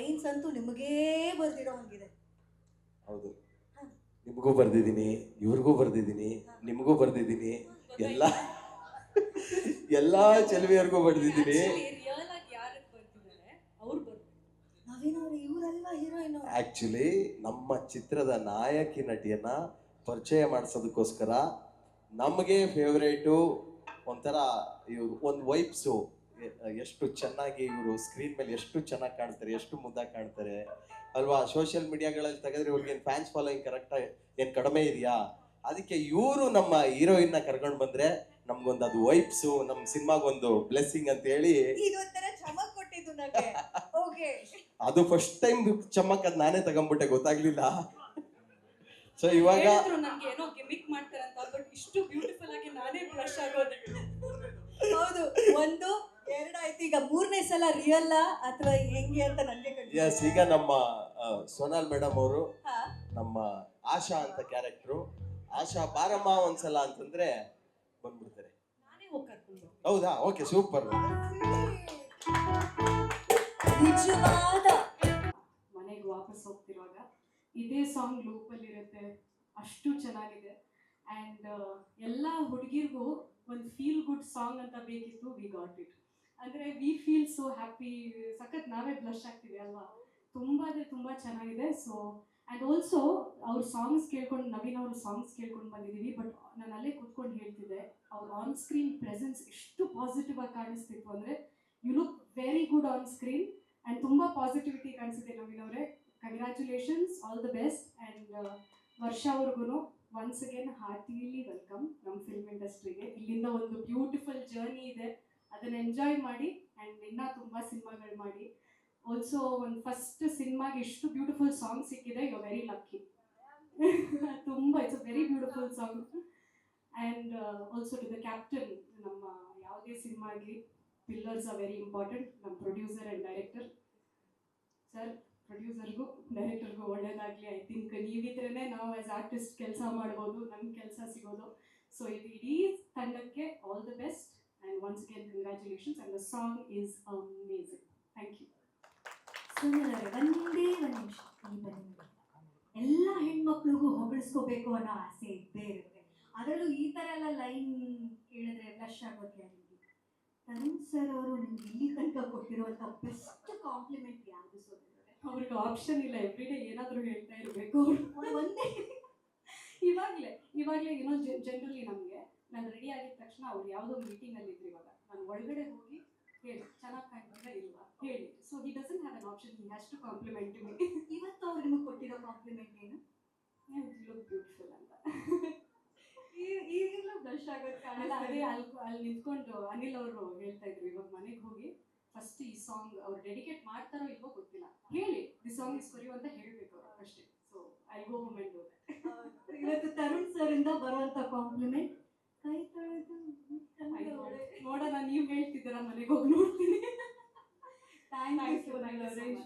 Lines ಅಂತೂ ನಿಮಗೇ ಬರ್ದಿರೋ ಹಂಗಿದೆ. ಹೌದು. ನಿಮಗೂ ಬರ್ದಿದ್ದೀನಿ ಇವ್ರಿಗೂ ಬರ್ದಿದ್ದೀನಿ ನಿಮಗೂ ಬರ್ದಿದ್ದೀನಿ ಎಲ್ಲ ಎಲ್ಲ ಚೆಲುವೆಯವ್ರಿಗೂ ಬರ್ದಿದ್ದೀನಿ. ಆಕ್ಚುಲಿ ನಮ್ಮ ಚಿತ್ರದ ನಾಯಕಿ ನಟಿಯನ್ನ ಪರಿಚಯ ಮಾಡಿಸೋದಕ್ಕೋಸ್ಕರ ನಮಗೆ ಫೇವ್ರೇಟು ಒಂಥರ ಇವ್ರು ಒಂದು ವೈಬ್ಸು ಎಷ್ಟು ಚೆನ್ನಾಗಿ ಇವರು ಸ್ಕ್ರೀನ್ ಮೇಲೆ ಎಷ್ಟು ಚೆನ್ನಾಗಿ ಕಾಣ್ತಾರೆ ಎಷ್ಟು ಮುದ್ದಾಗಿ ಕಾಣ್ತಾರೆ. ಅಲ್ವಾ? ಸೋಷಿಯಲ್ ಮೀಡಿಯಾಗಳಲ್ಲಿ ತೆಗೆದ್ರೆ ಇವ್ರಿಗೆ ಫ್ಯಾನ್ಸ್ ಫಾಲೋಯಿಂಗ್ ಕರೆಕ್ಟ್ ಏನು ಕಡಿಮೆ ಇದೆಯಾ? ಅದಕ್ಕೆ ಇವರು ನಮ್ಮ ಹೀರೋಯಿನ್ನ ಕರ್ಕೊಂಡು ಬಂದ್ರೆ ನಮ್ಗೊಂದು ಅದು ವೈಬ್ಸು ನಮ್ಮ ಸಿನಿಮಾಗೊಂದು ಬ್ಲೆಸ್ಸಿಂಗ್ ಅಂತ ಹೇಳಿ. ಅದು ಫಸ್ಟ್ ಟೈಮ್ ಚಮಕ್ ಅದ್ ನಾನೇ ತಗೊಂಡ್ಬಿಟ್ಟೆ ಗೊತ್ತಾಗ್ಲಿಲ್ಲ. ಸೊ ಇವಾಗ ಇಷ್ಟು ಬ್ಯೂಟಿಫುಲ್ ಆಗಿ ನಾನೇ ಬ್ಲಶ್ ಆಗೋದು. ಹೌದು ಒಂದು ಎರಡಾಯ್ತು ಈಗ ಮೂರನೇ ಸಲ ರಿಯಲ್ ಅಥವಾ ಹೆಂಗೆ ಅಂತ ನನಗೆ ಎಸ್ ಈಗ ನಮ್ಮ ಆ, ಸೋನಾಲ್ ಮೇಡಮ್ ಅವರು ನಮ್ಮ ಆಶಾ ಅಂತ ಕ್ಯಾರೆಕ್ಟ್ರು ಆಶಾ ಬಾರಮ್ಮ ಒಂದ್ಸಲ ಅಂತಂದ್ರೆ ಬಂದ್ಬಿಡ್ತಾರೆ. ನಾನೇ ಹೋಗಿ ಕರ್ಕೊಂಡು ಹೌದಾ? ಓಕೆ ಸೂಪರ್ ನಿಜವಾದ. ಮನೆಗೆ ವಾಪಸ್ ಹೋಗ್ತಿರುವಾಗ ಇದೇ ಸಾಂಗ್ ಲೂಪಲ್ಲಿ ಇರುತ್ತೆ. ಅಷ್ಟು ಚೆನ್ನಾಗಿದೆ. ಆ್ಯಂಡ್ ಎಲ್ಲ ಹುಡುಗಿರ್ಗೂ ಒಂದು ಫೀಲ್ ಗುಡ್ ಸಾಂಗ್ ಅಂತ ಬೇಕಿತ್ತು ವಿ ಗಾಟ್ ಇಟ್ ಅಂದರೆ ವಿ ಫೀಲ್ ಸೋ ಹ್ಯಾಪಿ ಸಖತ್ ನಾವೇ ಬ್ಲಶ್ ಆಗ್ತೀವಿ ಅಲ್ವಾ? ತುಂಬ ಅಂದರೆ ತುಂಬ ಚೆನ್ನಾಗಿದೆ. ಸೊ ಆ್ಯಂಡ್ ಆಲ್ಸೋ ಅವ್ರ ಸಾಂಗ್ಸ್ ಕೇಳ್ಕೊಂಡು, ನವೀನ್ ಅವ್ರ ಸಾಂಗ್ಸ್ ಕೇಳ್ಕೊಂಡು ಬಂದಿದ್ದೀವಿ ಬಟ್ ನಾನು ಅಲ್ಲೇ ಕೂತ್ಕೊಂಡು ಹೇಳ್ತಿದ್ದೆ, ಅವ್ರ ಆನ್ ಸ್ಕ್ರೀನ್ ಪ್ರೆಸೆನ್ಸ್ ಎಷ್ಟು ಪಾಸಿಟಿವ್ ಆಗಿ ಕಾಣಿಸ್ತಿತ್ತು ಅಂದರೆ you look very good on screen and ತುಂಬ ಪಾಸಿಟಿವಿಟಿ ಕಾಣಿಸುತ್ತೆ ನವೀನ್ ಅವರೇ. Congratulations all the best and ವರ್ಷ ಅವ್ರಿಗೂ ಒನ್ಸ್ ಅಗೇನ್ ಹಾರ್ಟಿಲಿ ವೆಲ್ಕಮ್ ನಮ್ಮ ಫಿಲ್ಮ್ ಇಂಡಸ್ಟ್ರಿಗೆ ಇಲ್ಲಿಂದ ಒಂದು ಬ್ಯೂಟಿಫುಲ್ ಜರ್ನಿ ಇದೆ. ಅದನ್ನು ಎಂಜಾಯ್ ಮಾಡಿ ಆ್ಯಂಡ್ ಇನ್ನೂ ತುಂಬ ಸಿನಿಮಾಗಳು ಮಾಡಿ. ಆಲ್ಸೋ ಒಂದು ಫಸ್ಟ್ ಸಿನಿಮಾಗೆ ಇಷ್ಟು ಬ್ಯೂಟಿಫುಲ್ ಸಾಂಗ್ ಸಿಕ್ಕಿದೆ ಯು ವೆರಿ ಲಕ್ಕಿ ತುಂಬ it's a very beautiful song and also to the captain ನಮ್ಮ ಯಾವುದೇ ಸಿನಿಮಾಗೆ ಪಿಲ್ಲರ್ಸ್ ಆರ್ ವೆರಿ ಇಂಪಾರ್ಟೆಂಟ್ ನಮ್ಮ ಪ್ರೊಡ್ಯೂಸರ್ ಆ್ಯಂಡ್ ಡೈರೆಕ್ಟರ್ ಸರ್ ಪ್ರೊಡ್ಯೂಸರ್ಗೂ ಡೈರೆಕ್ಟರ್ಗೂ ಒಳ್ಳೇದಾಗಲಿ. ಐ ಥಿಂಕ್ ನೀವಿದ್ರೇ ನಾವು ಆ್ಯಸ್ ಆರ್ಟಿಸ್ಟ್ ಕೆಲಸ ಮಾಡ್ಬೋದು, ನಮ್ಗೆ ಕೆಲಸ ಸಿಗೋದು. ಸೊ ಇದು ಇಡೀ ತಂಡಕ್ಕೆ all the best and once again, congratulations. And the song is amazing. Thank you ಸುಂದರ ಒಂದೇ ಒಂದು ನಿಮಿಷ. ಈ ಬನ್ನಿ ಎಲ್ಲ ಹೆಣ್ಮಕ್ಳಿಗೂ ಹೊಗಳಿಸ್ಕೋಬೇಕು ಅನ್ನೋ ಆಸೆ ಇದ್ದೇ ಇರುತ್ತೆ. ಅದರಲ್ಲೂ ಈ ಥರ ಎಲ್ಲ ಲೈನ್ ಕೇಳಿದ್ರೆ ಬ್ಲಶ್ ಆಗೋದು ಯಾರಿಗೆ ತರುಣ್ ಸರ್ ಅವರು ನಿಮ್ಗೆ ಇಲ್ಲಿ ತನಕ ಕೊಟ್ಟಿರುವಂಥ ಬೆಸ್ಟ್ ಕಾಂಪ್ಲಿಮೆಂಟ್ ಯಾವುದು ಸೋದರರೇ ಅವ್ರಿಗೆ ಆಪ್ಷನ್ ಇಲ್ಲ. ಎವ್ರಿ ಡೇ ಏನಾದರೂ ಹೇಳ್ತಾ ಇರಬೇಕು. ಅವರು ಒಂದೇ. ಇವಾಗಲೇ ಇವಾಗಲೇ ಏನೋ ಜನರಲಿ ನಮಗೆ ನಾನು ರೆಡಿ ಆಗಿದ ತಕ್ಷಣ ಅವ್ರು ಯಾವುದೋ ಮೀಟಿಂಗಲ್ಲಿ ಇದ್ರು ಇವಾಗ. ನಾನು ಒಳಗಡೆ ಹೋಗಿ ಹೇಳಿ ಚೆನ್ನಾಗಿ ಕಾಣ್ತದ ಇಲ್ವಾ? ಹೇಳಿ so he doesn't have an option he has to compliment me ಇವತ್ತು ಅವ್ರು ನಿಮಗೆ ಕೊಟ್ಟಿರೋ ಕಾಂಪ್ಲಿಮೆಂಟ್ ಏನು? ಲುಕ್ ಬ್ಯೂಟಿಫುಲ್ ಅಂತ. ಈಗಲೂ ಬ್ಲಶ್ ಆಗೋದು ಅಲ್ಲ ಅದೇ ಕಾಣಲ್ಲ ಅಲ್ಲಿ ಅಲ್ಲಿ ನಿಂತ್ಕೊಂಡು ಅನಿಲ್ ಅವರು ಹೇಳ್ತಾ ಇದ್ರು ಇವಾಗ ಮನೆಗೆ ಹೋಗಿ ಫಸ್ಟ್ ಈ ಸಾಂಗ್ ಅವ್ರು ಡೆಡಿಕೇಟ್ ಮಾಡ್ತಾರೋ ಇಲ್ವೋ ಗೊತ್ತಿಲ್ಲ. ಹೇಳಿ ದಿ ಸಾಂಗ್ ಇಸ್ ಕೊರಿಯೋ ಅಂತ ಹೇಳ್ಬೇಕು ಅವ್ರು ಅಷ್ಟೇ ಸೊ ಐ ಗೋ ಮೂಮೆಂಟ್ ಇವತ್ತು ತರುಣ್ ಸರ್ ಇಂದ ಬರುವಂತ ಕಾಂಪ್ಲಿಮೆಂಟ್ ಕೈ ತೊಳೆದು ಮುತ್ತಂದವಳೆ. ನೋಡೋಣ ನೀವು ಹೇಳ್ತಿದ್ದೀರಾ ಮನೆಗೆ ಹೋಗಿ ನೋಡ್ತೀನಿ Thank you Thank you, so thank you ಮನೆಗೆ ಹೋಗಿ ನೋಡ್ತೀನಿ.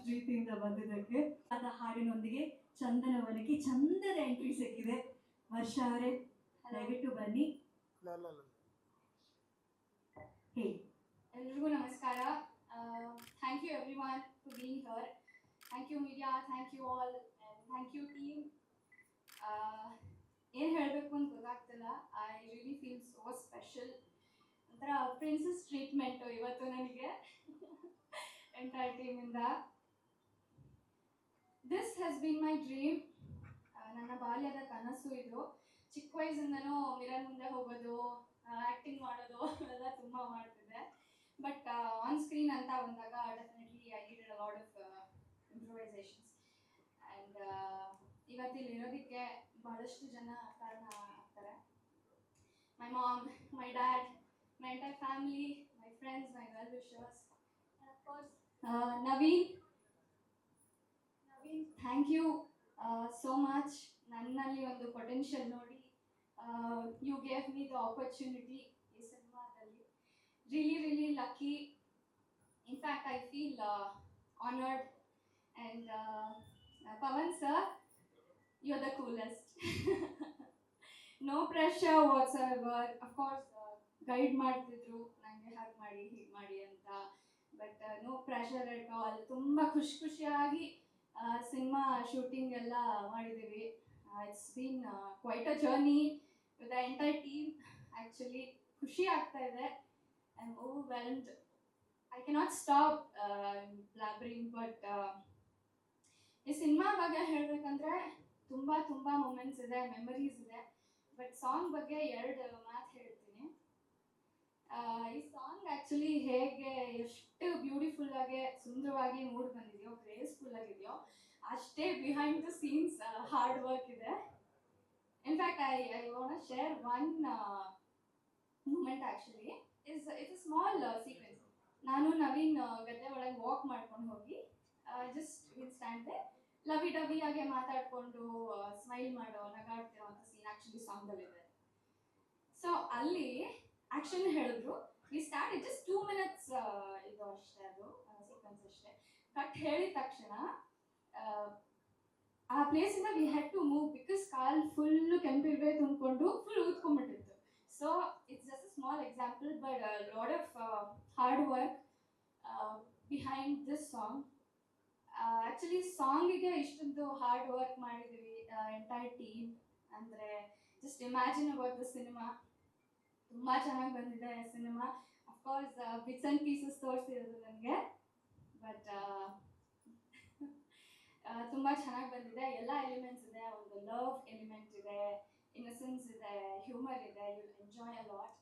ಪ್ರೀತಿಯಿಂದ ಬಂದಿದ್ದಕ್ಕೆ. ಅದ ಹಾಡಿನೊಂದಿಗೆ ಚಂದನವನಕ್ಕೆ ಚಂದದ ಎಂಟ್ರಿ ಸಿಕ್ಕಿದೆ. ವರ್ಷ ಅವರೇ ದಯವಿಟ್ಟು ಬನ್ನಿ. ಹೇ ಎಲ್ರಿಗೂ ನಮಸ್ಕಾರ. Thank you everyone to being here thank you media thank you all thank you team ಏನು ಹೇಳಬೇಕು ಅಂತ ಗೊತ್ತಾಗ್ತಿಲ್ಲ. I really feel so special ಒಂಥರ ಪ್ರಿನ್ಸಸ್ ಟ್ರೀಟ್ಮೆಂಟು ಇವತ್ತು ನನಗೆ. ಎಂಟೈರ್ ಇಂದ. This has been my dream ನನ್ನ ಬಾಲ್ಯದ ಕನಸು ಇದು. ಚಿಕ್ಕ ವಯಸ್ಸಿಂದನೂ ಮಿರರ್ ಮುಂದೆ ಹೋಗೋದು ಆ್ಯಕ್ಟಿಂಗ್ ಮಾಡೋದು ಎಲ್ಲ ತುಂಬ ಮಾಡ್ತಿದ್ದೆ. ಬಟ್ ಆನ್ ಸ್ಕ್ರೀನ್ ಅಂತ ಬಂದಾಗ definitely I needed a lot of improvisations and ಇವತ್ತಿಲ್ಲಿರೋದಕ್ಕೆ ಬಹಳಷ್ಟು ಜನ ಕಾರಣ ಆಗ್ತಾರೆ. My mom my dad my entire family my friends my well wishers of course Naveen Naveen thank you so much ನನ್ನಲ್ಲಿ ಒಂದು potential ನೋಡಿ you gave me the opportunity ಈ ಸಿನಿಮಾದಲ್ಲಿ really really lucky in fact I feel honoured and Pavan sir you are the coolest no pressure whatsoever of course guide ಮಾಡ್ತಿದ್ರು ನನಗೆ ಹಾಗೆ ಮಾಡಿ, ಹೀಗೆ ಮಾಡಿ ಅಂತ. But no pressure at all ತುಂಬ ಖುಷಿ ಖುಷಿಯಾಗಿ ಸಿನಿಮಾ ಶೂಟಿಂಗ್ ಎಲ್ಲ ಮಾಡಿದ್ದೀವಿ it's been quite a journey with the entire team actually ಖುಷಿ ಆಗ್ತಾ ಇದೆ. I am overwhelmed I cannot stop blabbering but ಈ ಸಿನಿಮಾ ಬಗ್ಗೆ ಹೇಳಬೇಕಂದ್ರೆ ತುಂಬ ತುಂಬ ಮೂಮೆಂಟ್ಸ್ ಇದೆ ಮೆಮರೀಸ್ ಇದೆ. ಬಟ್ ಸಾಂಗ್ ಬಗ್ಗೆ ಎರಡು ಮಾತು ಸಾಂಗ್ ಆ್ಯಕ್ಚುಲಿ ಹೇಗೆ ಎಷ್ಟು ಬ್ಯೂಟಿಫುಲ್ ಆಗಿ, ಸುಂದರವಾಗಿ ಮೂಡ್ ಬಂದಿದೆಯೋ ಗ್ರೇಸ್ಫುಲ್ ಆಗಿದೆಯೋ, ಅಷ್ಟೇ behind the scenes hard work ಇದೆ. In fact I I want share one moment actually is it's small sequence ನಾನು ನವೀನ್ ಗದ್ದೆ ಒಳಗೆ ವಾಕ್ ಮಾಡ್ಕೊಂಡು ಹೋಗಿ just will stand lovey dovey ಆಗಿ ಮಾತಾಡ್ಕೊಂಡು ಸ್ಮೈಲ್ ಮಾಡೋ, ನಗಾಡ್ತಿರೋ ಅಂತ ಸೀನ್ ಆ್ಯಕ್ಚುಲಿ ಸಾಂಗಲ್ಲಿದೆ ಸೊ ಅಲ್ಲಿ ಆ್ಯಕ್ಷನ್ ಹೇಳಿದ್ರು. We start just two minutes ಇದು ಅಷ್ಟೇ ಅದು ಸೀಕ್ವೆನ್ಸ್ ಅಷ್ಟೇ. ಕಟ್ ಹೇಳಿದ ತಕ್ಷಣ ಆ, place ಪ್ಲೇಸಿಂದ we had to move because call full ಕೆಂಪಿರುವೆ ತುಂಬಿಕೊಂಡು full ಊದ್ಕೊಂಡ್ಬಿಟ್ಟಿತ್ತು. So it's just small example but lot of hard work behind this song actually ಸಾಂಗಿಗೆ ಇಷ್ಟೊಂದು ಹಾರ್ಡ್ ವರ್ಕ್ ಮಾಡಿದ್ದೀವಿ ಎಂಟೈರ್ ಟೀಮ್ ಅಂದರೆ just imagine about the cinema ತುಂಬ ಚೆನ್ನಾಗಿ ಬಂದಿದೆ cinema. Of course bits and pieces ತೋರಿಸಿರೋದು ನನಗೆ. But ತುಂಬ ಚೆನ್ನಾಗಿ ಬಂದಿದೆ. ಎಲ್ಲ ಎಲಿಮೆಂಟ್ಸ್ ಇದೆ. ಒಂದು ಲವ್ ಎಲಿಮೆಂಟ್ ಇದೆ ಇನ್ನಸೆನ್ಸ್ ಇದೆ ಹ್ಯೂಮರ್ ಇದೆ. You enjoy a lot